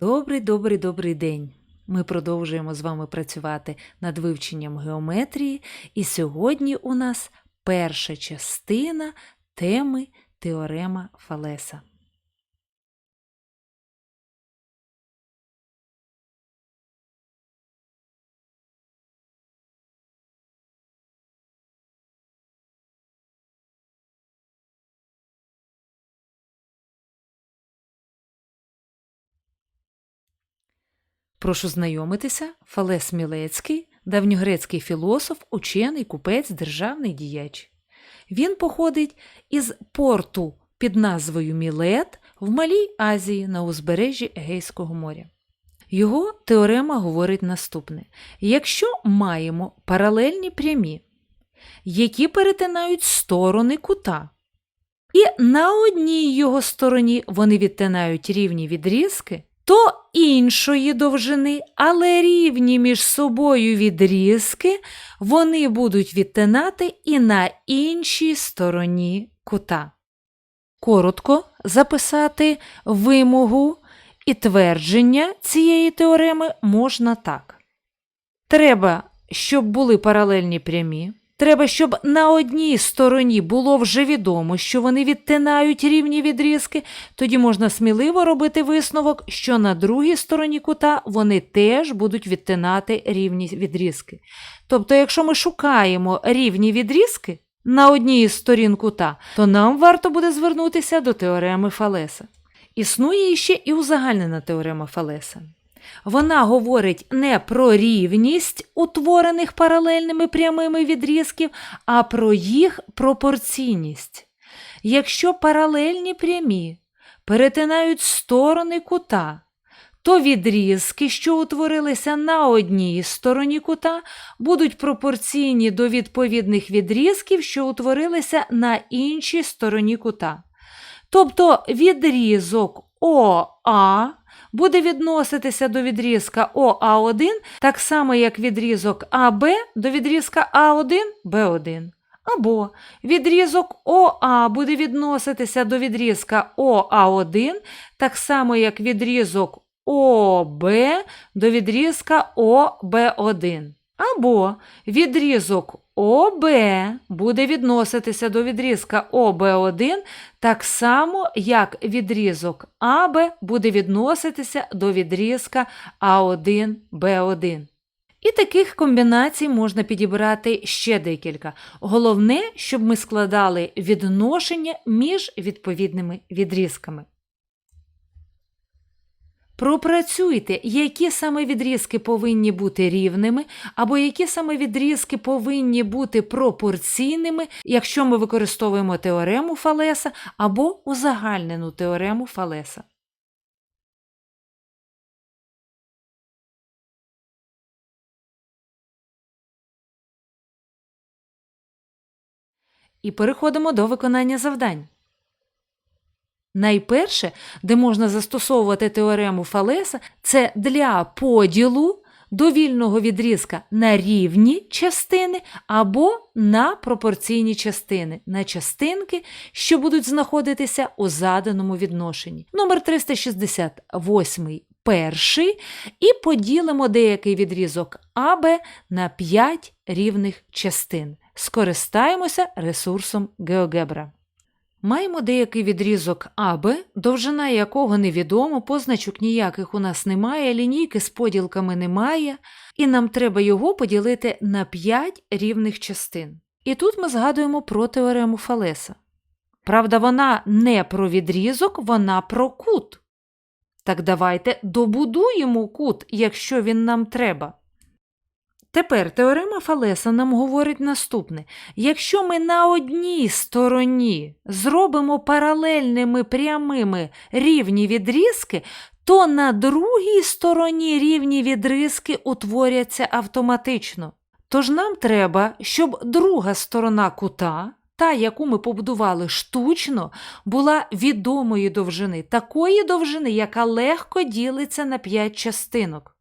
Добрий, добрий, добрий день. Ми продовжуємо з вами працювати над вивченням геометрії, і сьогодні у нас перша частина теми теорема Фалеса. Прошу знайомитися, Фалес Мілецький, давньогрецький філософ, учений, купець, державний діяч. Він походить із порту під назвою Мілет в Малій Азії на узбережжі Егейського моря. Його теорема говорить наступне: якщо маємо паралельні прямі, які перетинають сторони кута, і на одній його стороні вони відтинають рівні відрізки, то іншої довжини, але рівні між собою відрізки вони будуть відтинати і на іншій стороні кута. Коротко записати вимогу і твердження цієї теореми можна так. Треба, щоб були паралельні прямі. Треба, щоб на одній стороні було вже відомо, що вони відтинають рівні відрізки, тоді можна сміливо робити висновок, що на другій стороні кута вони теж будуть відтинати рівні відрізки. Тобто, якщо ми шукаємо рівні відрізки на одній із сторін кута, то нам варто буде звернутися до теореми Фалеса. Існує ще і узагальнена теорема Фалеса. Вона говорить не про рівність утворених паралельними прямими відрізків, а про їх пропорційність. Якщо паралельні прямі перетинають сторони кута, то відрізки, що утворилися на одній стороні кута, будуть пропорційні до відповідних відрізків, що утворилися на іншій стороні кута. Тобто відрізок ОА буде відноситися до відрізка ОА1 так само, як відрізок АБ до відрізка А1 Б1. Або відрізок ОА буде відноситися до відрізка ОА1 так само, як відрізок ОБ до відрізка ОБ1. Або відрізок ОБ буде відноситися до відрізка ОБ1 так само, як відрізок АБ буде відноситися до відрізка А1 Б1. І таких комбінацій можна підібрати ще декілька. Головне, щоб ми складали відношення між відповідними відрізками. Пропрацюйте, які саме відрізки повинні бути рівними, або які саме відрізки повинні бути пропорційними, якщо ми використовуємо теорему Фалеса або узагальнену теорему Фалеса. І переходимо до виконання завдань. Найперше, де можна застосовувати теорему Фалеса, це для поділу довільного відрізка на рівні частини або на пропорційні частини, на частинки, що будуть знаходитися у заданому відношенні. Номер 368 перший, і поділимо деякий відрізок АБ на 5 рівних частин. Скористаємося ресурсом GeoGebra. Маємо деякий відрізок АБ, довжина якого невідомо, позначок ніяких у нас немає, лінійки з поділками немає, і нам треба його поділити на 5 рівних частин. І тут ми згадуємо про теорему Фалеса. Правда, вона не про відрізок, вона про кут. Так давайте добудуємо кут, якщо він нам треба. Тепер теорема Фалеса нам говорить наступне: якщо ми на одній стороні зробимо паралельними прямими рівні відрізки, то на другій стороні рівні відрізки утворяться автоматично. Тож нам треба, щоб друга сторона кута, та, яку ми побудували штучно, була відомої довжини, такої довжини, яка легко ділиться на 5 частинок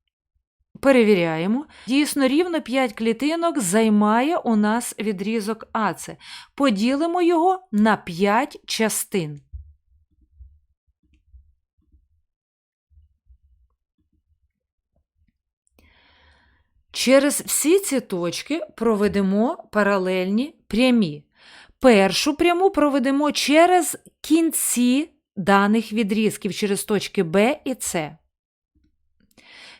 перевіряємо. Дійсно, рівно 5 клітинок займає у нас відрізок АЦ. Поділимо його на 5 частин. Через всі ці точки проведемо паралельні прямі. Першу пряму проведемо через кінці даних відрізків, через точки Б і С.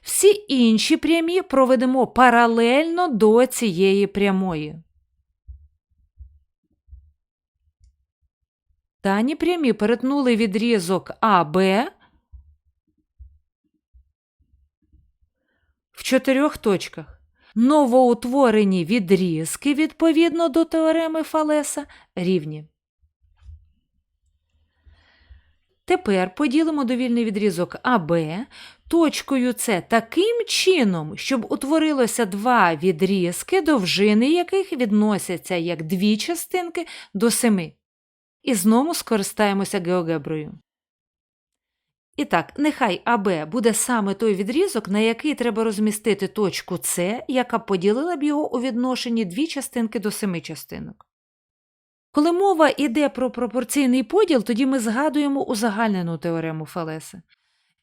Всі інші прямі проведемо паралельно до цієї прямої. Дані прямі перетнули відрізок АБ в чотирьох точках. Новоутворені відрізки відповідно до теореми Фалеса рівні. Тепер поділимо довільний відрізок АБ точкою С таким чином, щоб утворилося два відрізки, довжини яких відносяться як дві частинки до семи. І знову скористаємося геогеброю. І так, нехай АБ буде саме той відрізок, на який треба розмістити точку С, яка поділила б його у відношенні дві частинки до семи частинок. Коли мова йде про пропорційний поділ, тоді ми згадуємо узагальнену теорему Фалеса.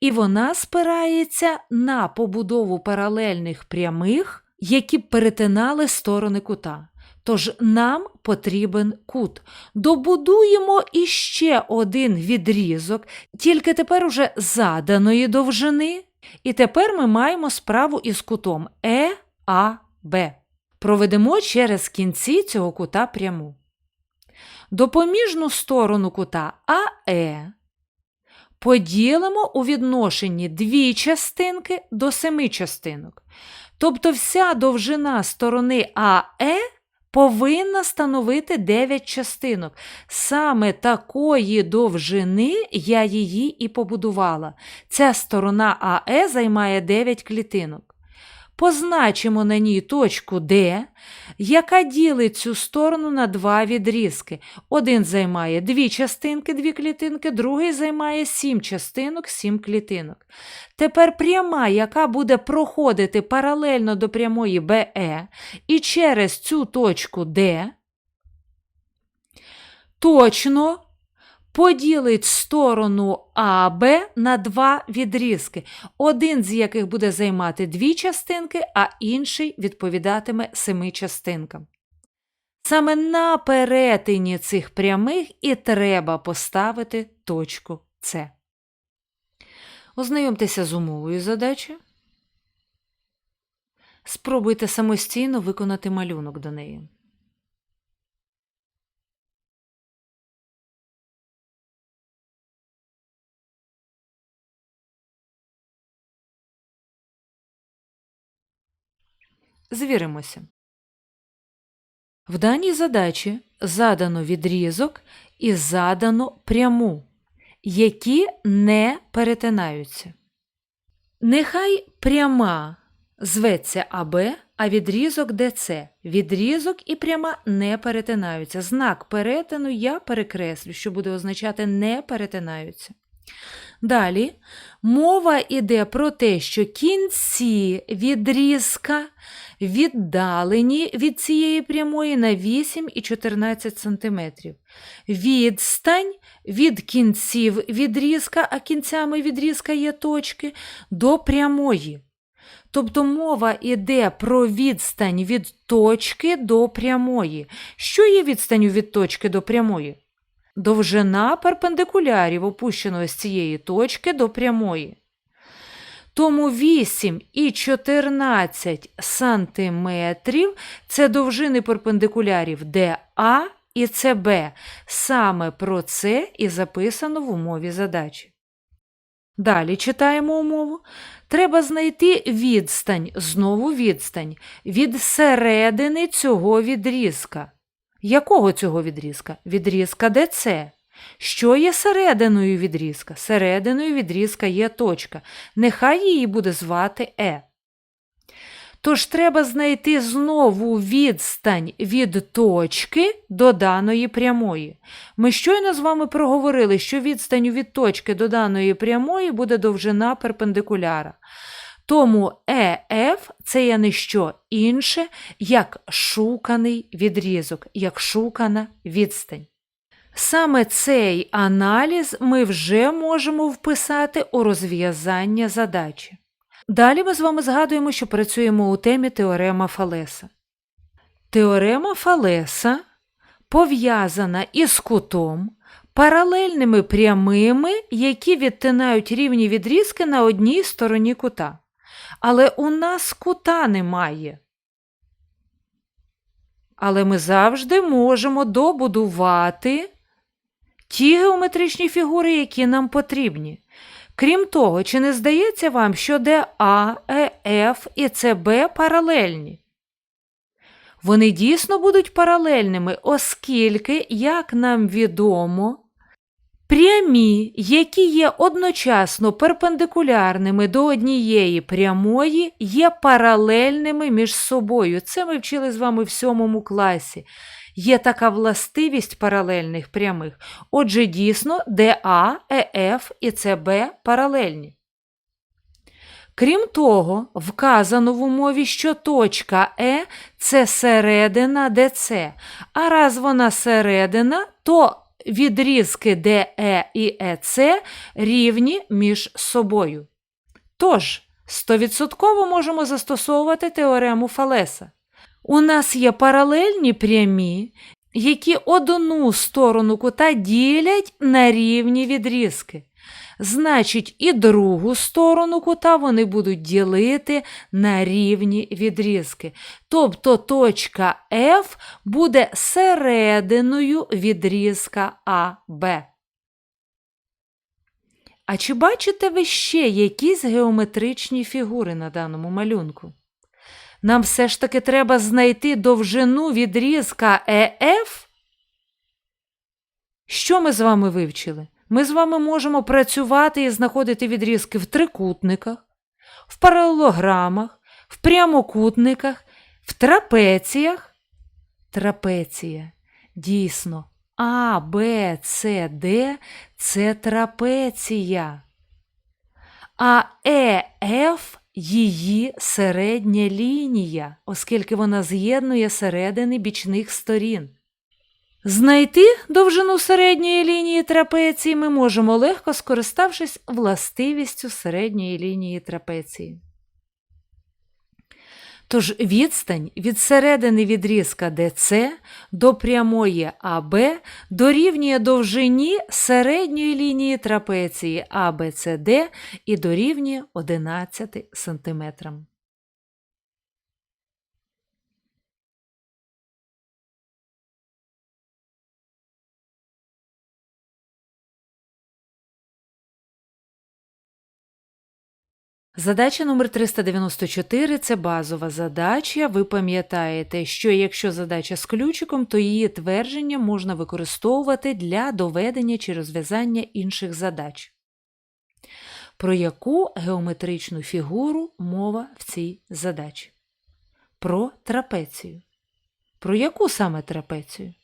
І вона спирається на побудову паралельних прямих, які перетинали сторони кута. Тож нам потрібен кут. Добудуємо іще один відрізок, тільки тепер уже заданої довжини. І тепер ми маємо справу із кутом ЕАБ. Проведемо через кінці цього кута пряму. Допоміжну сторону кута АЕ поділимо у відношенні дві частинки до семи частинок. Тобто вся довжина сторони АЕ повинна становити 9 частинок. Саме такої довжини я її і побудувала. Ця сторона АЕ займає 9 клітинок. Позначимо на ній точку D, яка ділить цю сторону на два відрізки. Один займає дві частинки, дві клітинки, другий займає сім частинок, сім клітинок. Тепер пряма, яка буде проходити паралельно до прямої BE і через цю точку D, точно поділить сторону АБ на два відрізки, один з яких буде займати дві частинки, а інший відповідатиме семи частинкам. Саме на перетині цих прямих і треба поставити точку С. Ознайомтеся з умовою задачі. Спробуйте самостійно виконати малюнок до неї. Звіримося. В даній задачі задано відрізок і задано пряму, які не перетинаються. Нехай пряма зветься АБ, а відрізок ДЦ. Відрізок і пряма не перетинаються. Знак перетину я перекреслю, що буде означати не перетинаються. Далі мова йде про те, що кінці відрізка віддалені від цієї прямої на 8 і 14 см. Відстань від кінців відрізка, а кінцями відрізка є точки, до прямої. Тобто мова йде про відстань від точки до прямої. Що є відстанню від точки до прямої? Довжина перпендикулярів опущеної з цієї точки до прямої. Тому 8 і 14 сантиметрів це довжини перпендикулярів ДА і СБ. Саме про це і записано в умові задачі. Далі читаємо умову. Треба знайти відстань, знову відстань, від середини цього відрізка. Якого цього відрізка? Відрізка ДЦ. Що є серединою відрізка? Серединою відрізка є точка. Нехай її буде звати Е. Тож треба знайти знову відстань від точки до даної прямої. Ми щойно з вами проговорили, що відстань від точки до даної прямої буде довжина перпендикуляра. Тому ЕФ це є не що інше, як шуканий відрізок, як шукана відстань. Саме цей аналіз ми вже можемо вписати у розв'язання задачі. Далі ми з вами згадуємо, що працюємо у темі теорема Фалеса. Теорема Фалеса пов'язана із кутом, паралельними прямими, які відтинають рівні відрізки на одній стороні кута. Але у нас кута немає. Але ми завжди можемо добудувати ті геометричні фігури, які нам потрібні. Крім того, чи не здається вам, що ДА, ЕФ і ЦБ паралельні? Вони дійсно будуть паралельними, оскільки, як нам відомо, прямі, які є одночасно перпендикулярними до однієї прямої, є паралельними між собою. Це ми вчили з вами в сьомому класі. Є така властивість паралельних прямих. Отже, дійсно, ДА, ЕФ і ЦБ паралельні. Крім того, вказано в умові, що точка Е це середина ДЦ, а раз вона середина, то відрізки ДЕ і ЕЦ рівні між собою. Тож, 100% можемо застосовувати теорему Фалеса. У нас є паралельні прямі, які одну сторону кута ділять на рівні відрізки. Значить, і другу сторону кута вони будуть ділити на рівні відрізки. Тобто точка F буде серединою відрізка АБ. А чи бачите ви ще якісь геометричні фігури на даному малюнку? Нам все ж таки треба знайти довжину відрізка ЕФ. Що ми з вами вивчили? Ми з вами можемо працювати і знаходити відрізки в трикутниках, в паралелограмах, в прямокутниках, в трапеціях. Трапеція. Дійсно, А, Б, С, Д це трапеція. А Е, Ф її середня лінія, оскільки вона з'єднує середини бічних сторін. Знайти довжину середньої лінії трапеції ми можемо легко скориставшись властивістю середньої лінії трапеції. Тож відстань від середини відрізка ДЦ до прямої АБ дорівнює довжині середньої лінії трапеції АБЦД і дорівнює 11 см. Задача номер 394 це базова задача. Ви пам'ятаєте, що якщо задача з ключиком, то її твердження можна використовувати для доведення чи розв'язання інших задач. Про яку геометричну фігуру мова в цій задачі? Про трапецію. Про яку саме трапецію?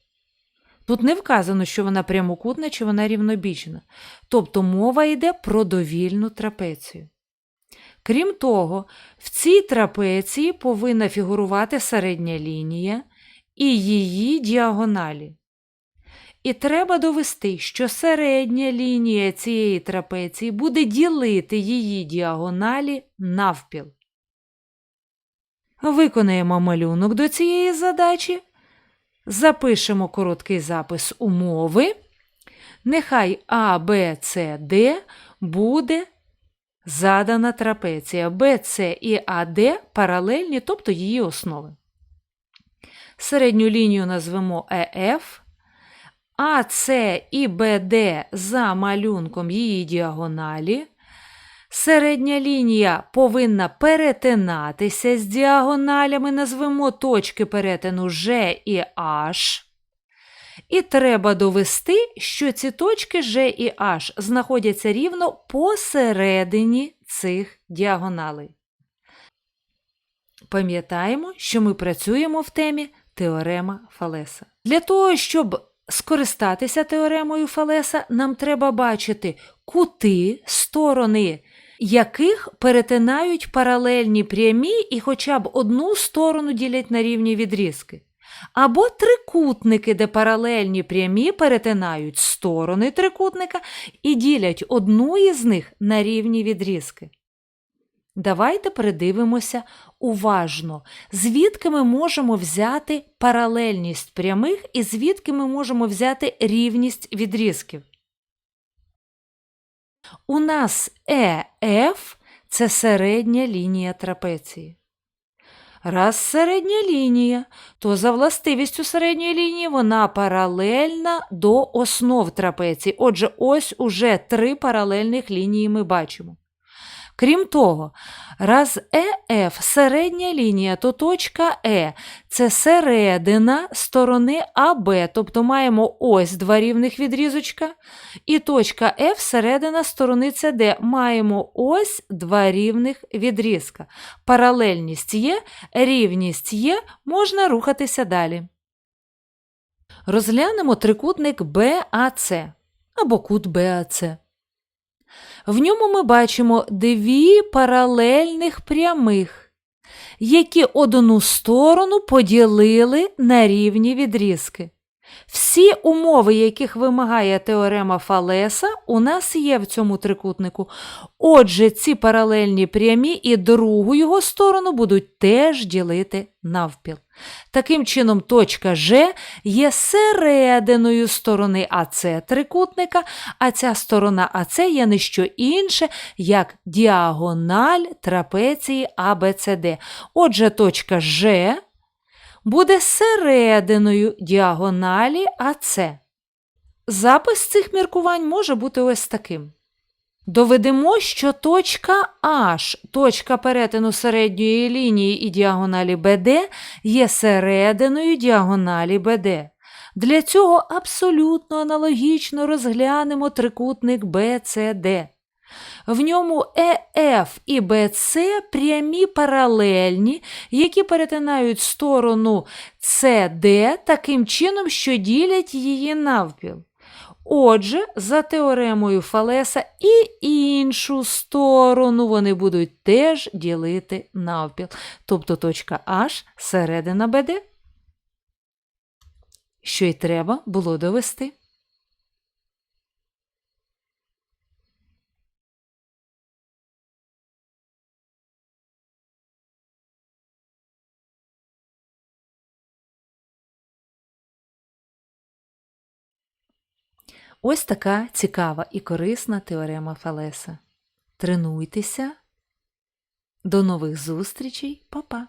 Тут не вказано, що вона прямокутна чи вона рівнобічна. Тобто мова йде про довільну трапецію. Крім того, в цій трапеції повинна фігурувати середня лінія і її діагоналі. І треба довести, що середня лінія цієї трапеції буде ділити її діагоналі навпіл. Виконаємо малюнок до цієї задачі. Запишемо короткий запис умови. Нехай А, Б, С, Д буде задана трапеція BC і AD паралельні, тобто її основи. Середню лінію назвемо EF, АС і БД за малюнком її діагоналі. Середня лінія повинна перетинатися з діагоналями, назвемо точки перетину G і H. І треба довести, що ці точки G і H знаходяться рівно посередині цих діагоналей. Пам'ятаємо, що ми працюємо в темі теорема Фалеса. Для того, щоб скористатися теоремою Фалеса, нам треба бачити кути, сторони яких перетинають паралельні прямі і хоча б одну сторону ділять на рівні відрізки. Або трикутники, де паралельні прямі перетинають сторони трикутника і ділять одну із них на рівні відрізки. Давайте передивимося уважно, звідки ми можемо взяти паралельність прямих і звідки ми можемо взяти рівність відрізків. У нас ЕФ це середня лінія трапеції. Раз середня лінія, то за властивістю середньої лінії вона паралельна до основ трапеції. Отже, ось уже три паралельних лінії ми бачимо. Крім того, раз ЕФ середня лінія, то точка Е це середина сторони АБ, тобто маємо ось два рівних відрізочка, і точка F середина сторони СД, маємо ось два рівних відрізка. Паралельність є, рівність є, можна рухатися далі. Розглянемо трикутник BAC або кут BAC. В ньому ми бачимо дві паралельних прямих, які одну сторону поділили на рівні відрізки. Всі умови, яких вимагає теорема Фалеса, у нас є в цьому трикутнику. Отже, ці паралельні прямі і другу його сторону будуть теж ділити навпіл. Таким чином, точка Ж є серединою сторони АЦ трикутника, а ця сторона АЦ є не що інше, як діагональ трапеції ABCD. Отже, точка Ж буде серединою діагоналі АЦ. Запис цих міркувань може бути ось таким. Доведемо, що точка H, точка перетину середньої лінії і діагоналі BD, є серединою діагоналі BD. Для цього абсолютно аналогічно розглянемо трикутник BCD. В ньому ЕФ і БЦ прямі паралельні, які перетинають сторону CD таким чином, що ділять її навпіл. Отже, за теоремою Фалеса і іншу сторону вони будуть теж ділити навпіл. Тобто точка H середина БД. Що й треба було довести. Ось така цікава і корисна теорема Фалеса. Тренуйтеся. До нових зустрічей, Па-па!